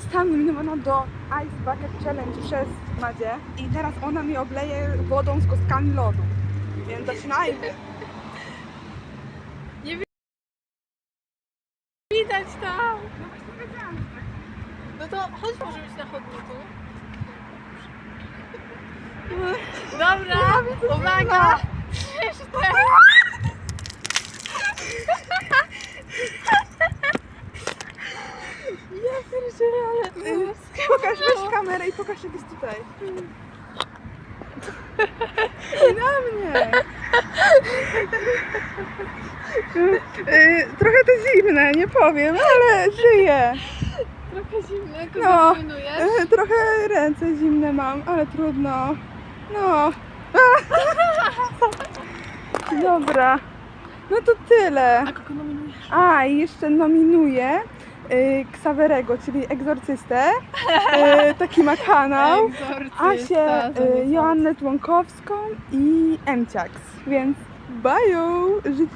zostałam nominowana do Ice Bucket Challenge przez Madzie i teraz ona mi obleje wodą z kostkami lodu. Więc zaczynajmy. Widać tam! No to chodź może być na chodniku. Dobra, uwaga! Ja pierdzielę. Y, Pokaż, weź kamerę i pokaż jak jest tutaj. I na mnie. Y, Trochę to zimne, nie powiem, ale żyję. Trochę zimno, kogo No. Y, Trochę ręce zimne mam, ale trudno. No. Dobra. No to tyle. A kogo nominujesz? A, i jeszcze nominuję Ksawerego, czyli egzorcystę. Y, taki ma kanał. Asię, y, Joannę Członkowską i Emciaks. Więc bajo! Ży-